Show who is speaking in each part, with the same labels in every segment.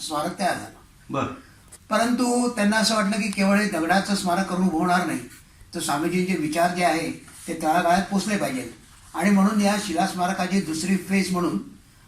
Speaker 1: स्मारक तयार झालं
Speaker 2: बर.
Speaker 1: परंतु त्यांना असं वाटलं की केवळ हे दगडाचं स्मारक करून उभं होणार नाही. तर स्वामीजींचे विचार जे आहे ते तळागाळात पोचले पाहिजेत आणि म्हणून या शिला स्मारकाची दुसरी फेज म्हणून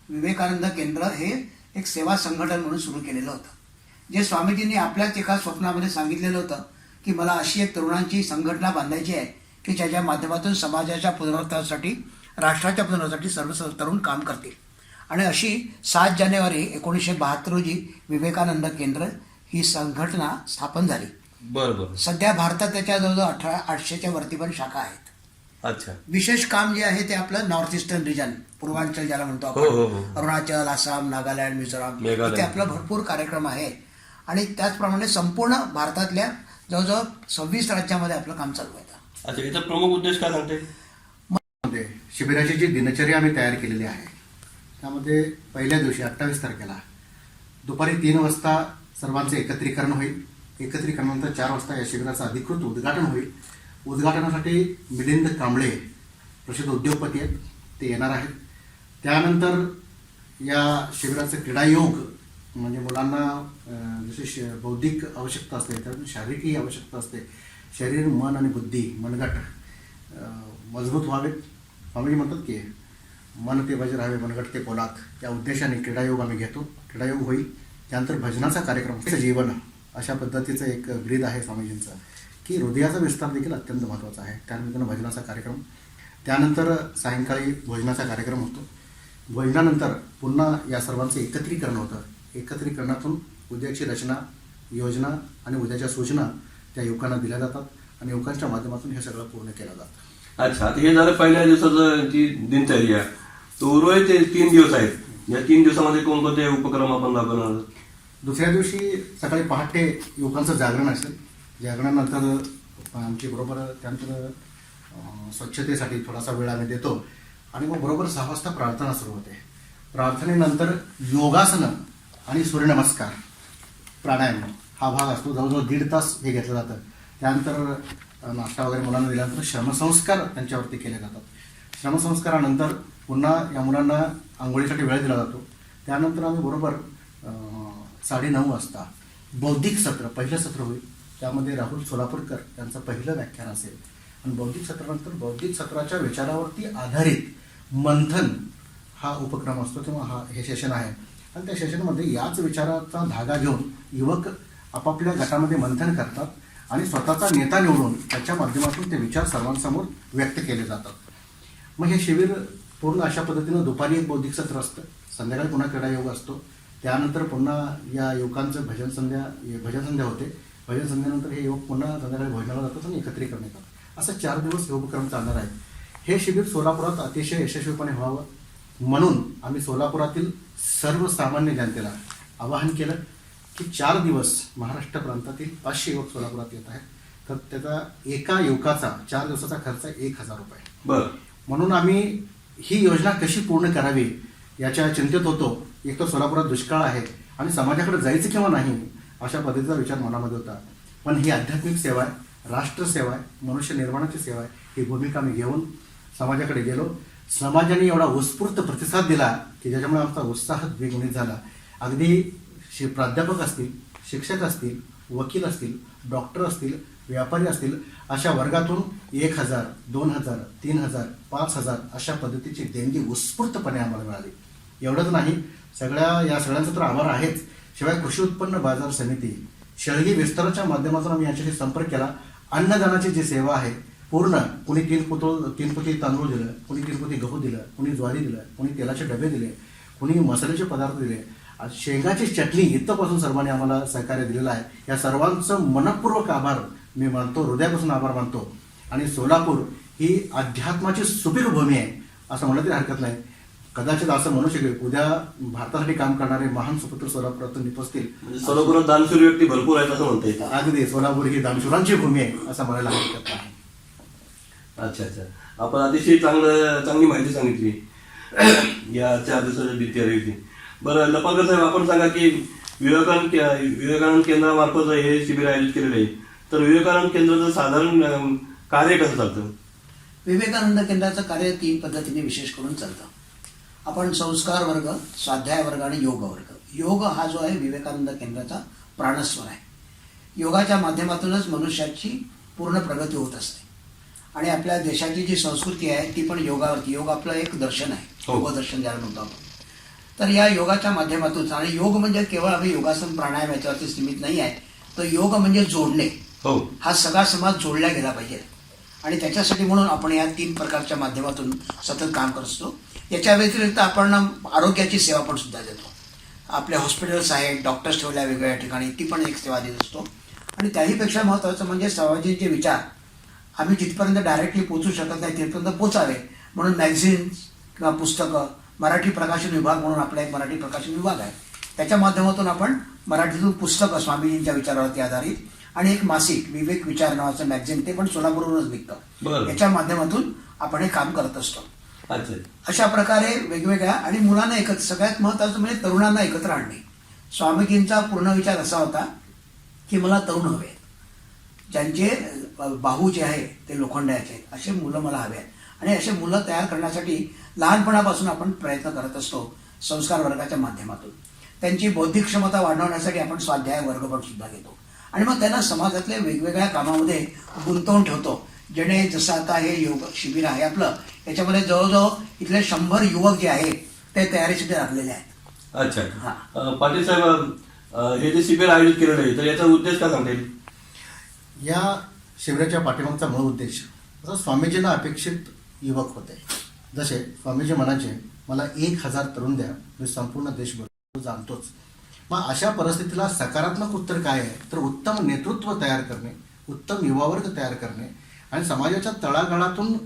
Speaker 1: विवेकानंद केंद्र हे एक सेवा संघटन म्हणून सुरू केलेलं होतं. जे स्वामीजींनी आपल्याच एका स्वप्नामध्ये सांगितलेलं होतं की मला अशी एक तरुणांची संघटना बांधायची आहे की ज्याच्या माध्यमातून समाजाच्या पुनरुत्थानासाठी राष्ट्राच्या पुनरुत्थानासाठी सर्व तरुण काम करतील. आणि अशी सात जानेवारी एकोणीसशे बहात्तर रोजी विवेकानंद केंद्र ही संघटना स्थापन झाली.
Speaker 2: बर बर
Speaker 1: सध्या भारतात त्याच्या जवळजवळ अठरा आठशेच्या वरती पण शाखा आहेत.
Speaker 2: अच्छा.
Speaker 1: विशेष काम जे आहे ते आपलं नॉर्थ ईस्टर्न रिजन पूर्वांचल ज्याला म्हणतो
Speaker 2: हो, हो,
Speaker 1: आपण
Speaker 2: हो.
Speaker 1: अरुणाचल आसाम नागालँड मिझोराम. इथे आपला भरपूर कार्यक्रम आहे. आणि त्याचप्रमाणे संपूर्ण भारतातल्या जवळजवळ सव्वीस राज्यामध्ये आपलं काम चालू आहे. आता.
Speaker 2: अच्छा याचा प्रमुख उद्देश काय सांगते?
Speaker 3: शिबिराची जी दिनचर्या आम्ही तयार केलेली आहे त्यामध्ये पहिल्या दिवशी अठ्ठावीस तारखेला दुपारी तीन वाजता सर्वांचे एकत्रीकरण होईल. एकत्रीकरणानंतर चार वाजता या शिबिराचं अधिकृत उद्घाटन होईल. उद्घाटनासाठी मिलिंद कांबळे प्रसिद्ध उद्योगपती आहेत. ते येणार आहेत. त्यानंतर या शिबिराचं क्रीडायोग म्हणजे मुलांना जसे श बौद्धिक आवश्यकता असते तर शारीरिकही आवश्यकता असते. शरीर मन आणि बुद्धी मनगट मजबूत व्हावेत. स्वामीजी म्हणतात की मन ते वज्र राहावे मनगट ते पोलाद या उद्देशाने क्रीडायोग आम्ही घेतो. क्रीडायोग होईल. त्यानंतर भजनाचा कार्यक्रम जीवन अशा पद्धतीचं एक ब्रीद आहे स्वामीजींचं की हृदयाचा विस्तार देखील अत्यंत महत्त्वाचा आहे. त्यानिमित्तानं भजनाचा कार्यक्रम. त्यानंतर सायंकाळी भोजनाचा कार्यक्रम होतो. भोजनानंतर पुन्हा या सर्वांचं एकत्रीकरण होतं. एकत्रीकरणातून उद्याची रचना योजना आणि उद्याच्या सूचना त्या युवकांना दिल्या जातात आणि युवकांच्या माध्यमातून हे सगळं पूर्ण केलं जातं.
Speaker 2: अच्छा हे झालं पहिल्या दिवसाचं जी दिनचर्या उर्वरित ते तीन दिवस आहेत. या तीन दिवसामध्ये कोणकोणते उपक्रम आपण राबवणार आहोत?
Speaker 3: दुसऱ्या दिवशी सकाळी पहाटे युवकांचं जागरण असेल. जागरणानंतर आमची बरोबर त्यानंतर स्वच्छतेसाठी थोडासा वेळ आम्ही देतो. आणि मग बरोबर सहा वाजता प्रार्थना सुरू होते. प्रार्थनेनंतर योगासनं आणि सूर्यनमस्कार प्राणायाम हा भाग असतो. जवळजवळ दीड तास हे घेतलं जातं. त्यानंतर नाश्ता वगैरे मुलांना दिल्यानंतर श्रमसंस्कार त्यांच्यावरती केले जातात. श्रमसंस्कारानंतर पुन्हा या मुलांना आंघोळीसाठी वेळ दिला जातो. त्यानंतर आम्ही बरोबर साडे साडेनऊ वाजता बौद्धिक सत्र पहिलं सत्र होईल. त्यामध्ये राहुल सोलापूरकर यांचं पहिलं व्याख्यान असेल. आणि बौद्धिक सत्रानंतर बौद्धिक सत्राच्या विचारावरती आधारित मंथन हा उपक्रम असतो किंवा हा हे सेशन आहे. आणि त्या सेशनमध्ये याच विचाराचा धागा घेऊन युवक आपापल्या गटामध्ये मंथन करतात आणि स्वतःचा नेता निवडून त्याच्या माध्यमातून ते विचार सर्वांसमोर व्यक्त केले जातात. मग हे शिबिर पूर्ण अशा पद्धतीनं दुपारी एक बौद्धिक सत्र असतं. संध्याकाळी पुन्हा क्रीडा योग असतो. त्यानंतर पुन्हा या युवकांचं भजन संध्या भजन संध्या होते. भजन संध्यानंतर हे युवक पुन्हा संध्याकाळी भोजनाला जातात आणि एकत्रीकरण येतात. असं चार दिवस उपक्रम चालणार आहे. हे शिबिर सोलापुरात अतिशय यशस्वीपणे व्हावं म्हणून आम्ही सोलापुरातील सर्वसामान्य जनतेला आवाहन केलं की चार दिवस महाराष्ट्र प्रांतातील पाचशे युवक सोलापुरात येत आहेत. तर त्याचा एका युवकाचा चार दिवसाचा खर्च एक हजार रुपये.
Speaker 2: बर.
Speaker 3: म्हणून आम्ही ही योजना कशी पूर्ण करावी याच्या चिंतेत होतो. एक तर सोलापुरात दुष्काळ आहे आणि समाजाकडे जायचं किंवा नाही अशा पद्धतीचा विचार मनामध्ये होता. पण ही आध्यात्मिक सेवा आहे राष्ट्रसेवा आहे मनुष्य निर्माणाची सेवा आहे ही भूमिका मी घेऊन समाजाकडे गेलो. समाजाने एवढा उत्स्फूर्त प्रतिसाद दिला की ज्याच्यामुळे आमचा उत्साह द्विगुणित झाला. अगदी शि प्राध्यापक असतील शिक्षक असतील वकील असतील डॉक्टर असतील व्यापारी असतील अशा वर्गातून एक हजार दोन हजार तीन हजार पाच हजार अशा पद्धतीची देणगी उत्स्फूर्तपणे आम्हाला मिळाली. एवढंच नाही सगळ्या या सगळ्यांचा तर आभार आहेच. शिवाय कृषी उत्पन्न बाजार समिती शेळगी विस्ताराच्या माध्यमातून आम्ही यांच्याशी संपर्क केला. अन्नदानाची जी सेवा आहे पूर्ण कुणी तीन पुतळ तीन पुती तांदूळ दिलं कुणी तीन पुती गहू दिलं कुणी ज्वारी दिलं कुणी तेलाचे डबे दिले कुणी मसाल्याचे पदार्थ दिले. शेंगाची चटणी इथंपासून सर्वांनी आम्हाला सहकार्य दिलेलं आहे. या सर्वांचं मनपूर्वक आभार. मी मानतो हृदयापासून आभार मानतो. आणि सोलापूर ही अध्यात्माची सुपीक भूमी आहे असं म्हणलं तरी हरकत नाही. कदाचित असं म्हणू शकेल उद्या भारतासाठी काम करणारे महान सुपुत्र सोलापुरातून निपजतील
Speaker 2: म्हणजे सोलापुरात दानशूर व्यक्ती भरपूर आहेत असं म्हणता येईल.
Speaker 3: अगदी सोलापूर ही दानशुरांची भूमी आहे असं म्हणायला हरकत नाही.
Speaker 2: अच्छा अच्छा. आपण अतिशय चांगलं चांगली माहिती सांगितली. या चार दिवसाच्या दिनचर्येची बरं लपाकर साहेब आपण सांगा की विवेकानंद विवेकानंद केंद्रामार्फत हे शिबिर आयोजित केलेलं आहे. तर विवेकानंद केंद्राचं साधारण कार्य कसं चालतं?
Speaker 1: विवेकानंद केंद्राचं कार्य तीन पद्धतीने विशेष करून चालतं. आपण संस्कार वर्ग स्वाध्याय वर्ग आणि योग वर्ग. योग हा जो आहे विवेकानंद केंद्राचा प्राणस्वर आहे. योगाच्या माध्यमातूनच मनुष्याची पूर्ण प्रगती होत असते. आणि आपल्या देशाची जी संस्कृती आहे ती पण योगावरती. योग आपलं एक दर्शन आहे.
Speaker 2: हो.
Speaker 1: योग दर्शन ज्याला म्हणतो आपण. तर या योगाच्या माध्यमातून आणि योग म्हणजे केवळ आम्ही योगासन प्राणायाम याच्यावरती सीमित नाही आहे. तर योग म्हणजे जोडणे.
Speaker 2: हो.
Speaker 1: हा सगळा समाज जोडला गेला पाहिजे. आणि त्याच्यासाठी म्हणून आपण या तीन प्रकारच्या माध्यमातून सतत काम करत असतो. याच्या व्यतिरिक्त आपण आरोग्याची सेवा पण सुद्धा देतो. आपले हॉस्पिटल्स आहेत डॉक्टर्स ठेवल्या वेगवेगळ्या ठिकाणी ती पण एक सेवा देत असतो. आणि त्याहीपेक्षा महत्त्वाचं म्हणजे समाजाचे विचार. आम्ही जिथपर्यंत डायरेक्टली पोचू शकत नाही तिथपर्यंत पोचावे म्हणून मॅगझिन्स किंवा पुस्तकं मराठी प्रकाशन विभाग म्हणून आपला एक मराठी प्रकाशन विभाग आहे. त्याच्या माध्यमातून आपण मराठीतून पुस्तकं स्वामीजींच्या विचारावरती आधारित आणि एक मासिक विवेक विचार नावाचं मॅगझिन ते पण सोलापूरवरूनच निघतं. याच्या माध्यमातून आपण हे काम करत असतो. अशा प्रकारे वेगवेगळ्या आणि मुलांना एकत्र सगळ्यात महत्त्वाचं म्हणजे तरुणांना एकत्र आणणे. स्वामीजींचा पूर्ण विचार असा होता की मला तरुण हवे ज्यांचे बाहू जे आहे ते लोखंडाचे आहेत. असे मुलं मला हवे आहेत. आणि असे मुलं तयार करण्यासाठी लहानपणापासून आपण प्रयत्न करत असतो संस्कार वर्गाच्या माध्यमातून. त्यांची बौद्धिक क्षमता वाढवण्यासाठी आपण स्वाध्याय वर्ग पण सुद्धा घेतो. आणि मग त्यांना समाजातल्या वेगवेगळ्या कामामध्ये गुंतवून ठेवतो. जेणे जसं आता हे योग शिबिर आहे आपलं याच्यामध्ये जवळजवळ इथले शंभर युवक जे आहे ते तयारीसाठी लागलेले आहेत.
Speaker 2: अच्छा
Speaker 1: हा.
Speaker 2: पाटील साहेब हे जे शिबिर आयोजित केलेलं आहे तर याचा उद्देश काय सांगता येईल
Speaker 3: या शिबिराच्या पाठीमागचा मूळ उद्देश स्वामीजींना अपेक्षित युवक होते. जसे स्वामीजी म्हणायचे मला एक हजार तरुण द्या मी संपूर्ण देशभर जाणतोच. मग अशा परिस्थितीला सकारात्मक उत्तर काय आहे? तर उत्तम नेतृत्व तयार करणे उत्तम युवावर्ग तयार करणे आणि समाजाच्या तळागाळातून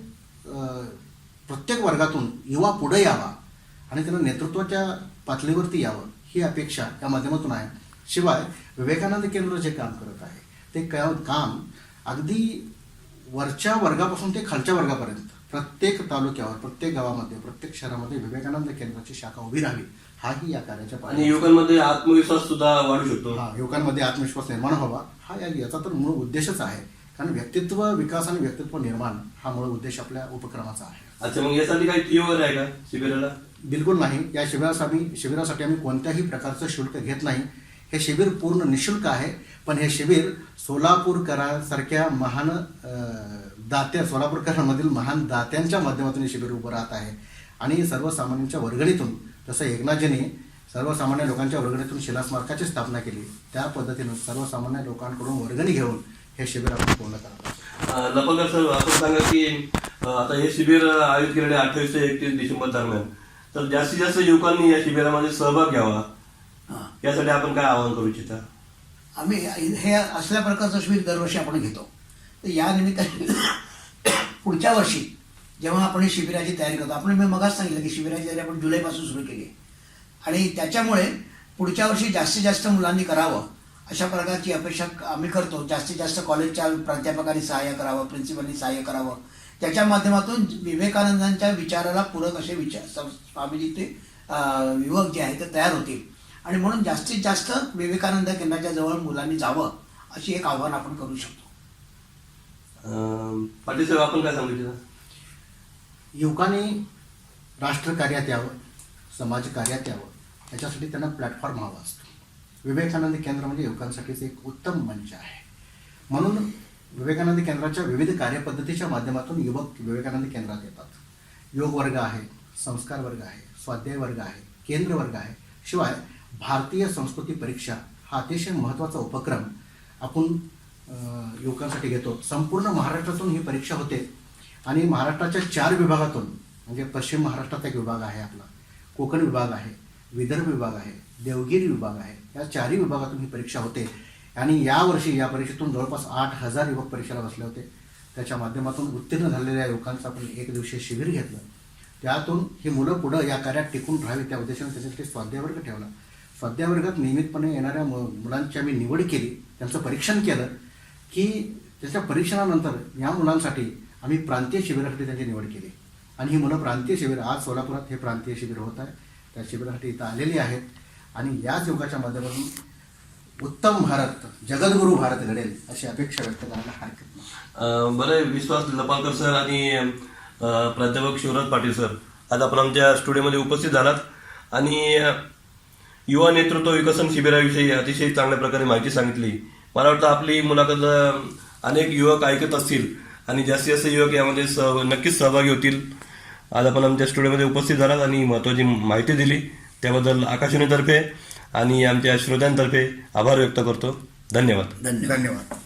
Speaker 3: प्रत्येक वर्गातून युवा पुढे यावा आणि त्यांना नेतृत्वाच्या पातळीवरती यावं ही अपेक्षा या माध्यमातून आहे. शिवाय विवेकानंद केंद्र जे काम करत आहे ते काम अगदी वरच्या वर्गापासून ते खालच्या वर्गापर्यंत प्रत्येक तालुक्यावर प्रत्येक गावामध्ये प्रत्येक शहरामध्ये विवेकानंद केंद्राची शाखा उभी राहावी. हाही या कार्याच्या
Speaker 2: आणि युवकांमध्ये आत्मविश्वास सुद्धा वाढू शकतो.
Speaker 3: हा युवकांमध्ये आत्मविश्वास निर्माण व्हावा. हा या याचा तर मूळ उद्देशच आहे. कारण व्यक्तित्व विकास आणि व्यक्तित्व निर्माण हा मूळ उद्देश आपल्या उपक्रमाचा आहे.
Speaker 2: अच्छा मग यासाठी काही फी वगैरे आहे का शिबिराला?
Speaker 3: बिलकुल नाही. या शिबिरासाठी शिबिरासाठी आम्ही कोणत्याही प्रकारचं शुल्क घेत नाही. हे शिबिर पूर्ण निशुल्क आहे. पण हे शिबिर सोलापूरकरांसारख्या महान अं, दात्या सोलापूरकरांमधील महान दात्यांच्या माध्यमातून हे शिबिर उभं राहत आहे. आणि सर्वसामान्यांच्या वर्गणीतून जसं एकनाथजीने सर्वसामान्य लोकांच्या वर्गणीतून शिलास्मारकाची स्थापना केली. त्या पद्धतीनं सर्वसामान्य लोकांकडून वर्गणी घेऊन हे शिबिर आपण पूर्ण करत आहोत.
Speaker 2: अं, लपकर सर आपण सांगा की आता हे शिबिर आयोजित केलेले अठ्ठावीस ते एकतीस डिसेंबर दरम्यान. तर जास्तीत जास्त युवकांनी या शिबिरामध्ये सहभाग घ्यावा.
Speaker 1: हां.
Speaker 2: यासाठी आपण काय आवाहन करू इच्छिता?
Speaker 1: आम्ही हे असल्या प्रकारचं शिबिर दरवर्षी आपण घेतो. तर या निमित्ताने पुढच्या वर्षी जेव्हा आपण शिबिराची तयारी करतो आपण मी मगाच सांगितलं की शिबिराची तयारी आपण जुलैपासून सुरू केली. आणि त्याच्यामुळे पुढच्या वर्षी जास्तीत जास्त मुलांनी करावं अशा प्रकारची अपेक्षा आम्ही करतो. जास्तीत जास्त कॉलेजच्या प्राध्यापकांनी सहाय्य करावं प्रिन्सिपलनी सहाय्य करावं. त्याच्या माध्यमातून विवेकानंदांच्या विचाराला पूरक असे विचार स्वामीजी ते युवक जे आहे ते तयार होतील. आणि म्हणून जास्तीत जास्त विवेकानंद केंद्राच्या जवळ मुलांनी जावं अशी एक आव्हान आपण करू शकतो.
Speaker 2: पाटील साहेब आपण काय सांगितलं
Speaker 3: युवकांनी राष्ट्रकार्यात यावं समाजकार्यात यावं याच्यासाठी त्यांना प्लॅटफॉर्म हवा असतो. विवेकानंद केंद्र म्हणजे युवकांसाठीच एक उत्तम मंच आहे. म्हणून विवेकानंद केंद्राच्या विविध कार्यपद्धतीच्या माध्यमातून युवक विवेकानंद केंद्रात येतात. योग वर्ग आहे संस्कार वर्ग आहे स्वाध्याय वर्ग आहे केंद्र वर्ग आहे. शिवाय भारतीय संस्कृती परीक्षा हा अतिशय महत्त्वाचा उपक्रम आपण युवकांसाठी घेतो. संपूर्ण महाराष्ट्रातून ही परीक्षा होते. आणि महाराष्ट्राच्या चार विभागातून म्हणजे पश्चिम महाराष्ट्रात एक विभाग आहे आपला कोकण विभाग आहे विदर्भ विभाग आहे देवगिरी विभाग आहे या चारही विभागातून ही परीक्षा होते. आणि यावर्षी या परीक्षेतून जवळपास आठ हजार युवक परीक्षेला बसले होते. त्याच्या माध्यमातून उत्तीर्ण झालेल्या युवकांचं आपण एक दिवशी शिबिर घेतलं. त्यातून ही मुलं पुढं या कार्यात टिकून राहावी त्या उद्देशाने त्याच्यासाठी स्वाध्याय वर्ग ठेवला. स्वाध्याय वर्गात नियमितपणे येणाऱ्या मु- मुलांची आम्ही निवड केली त्यांचं परीक्षण केलं की त्याच्या परीक्षणानंतर या मुलांसाठी आम्ही प्रांतीय शिबिरासाठी त्यांची निवड केली. आणि ही मुलं प्रांतीय शिबिर आज सोलापुरात हे प्रांतीय शिबिर होत आहे. त्या शिबिरासाठी इथं आलेली आहेत. आणि याच योगाच्या माध्यमातून उत्तम भारत जगद्गुरू भारत घडेल अशी अपेक्षा व्यक्त करायला हरकत नाही.
Speaker 2: बरं विश्वास लपालकर सर आणि प्राध्यापक शिवराज पाटील सर. आज आपण आमच्या स्टुडिओमध्ये उपस्थित झालात. आणि युवा नेतृत्व विकसन शिबिराविषयी अतिशय चांगल्या प्रकारे माहिती सांगितली. मला वाटतं आपली मुलाखत अनेक युवक ऐकत असतील. आणि जास्तीत जास्त युवक यामध्ये सह नक्कीच सहभागी होतील. आज आपण आमच्या स्टुडिओमध्ये उपस्थित झालात आणि महत्त्वाची माहिती दिली. त्याबद्दल आकाशवाणीतर्फे आणि आमच्या श्रोत्यांतर्फे आभार व्यक्त करतो. धन्यवाद.
Speaker 1: धन्यवाद.
Speaker 3: धन्यवाद.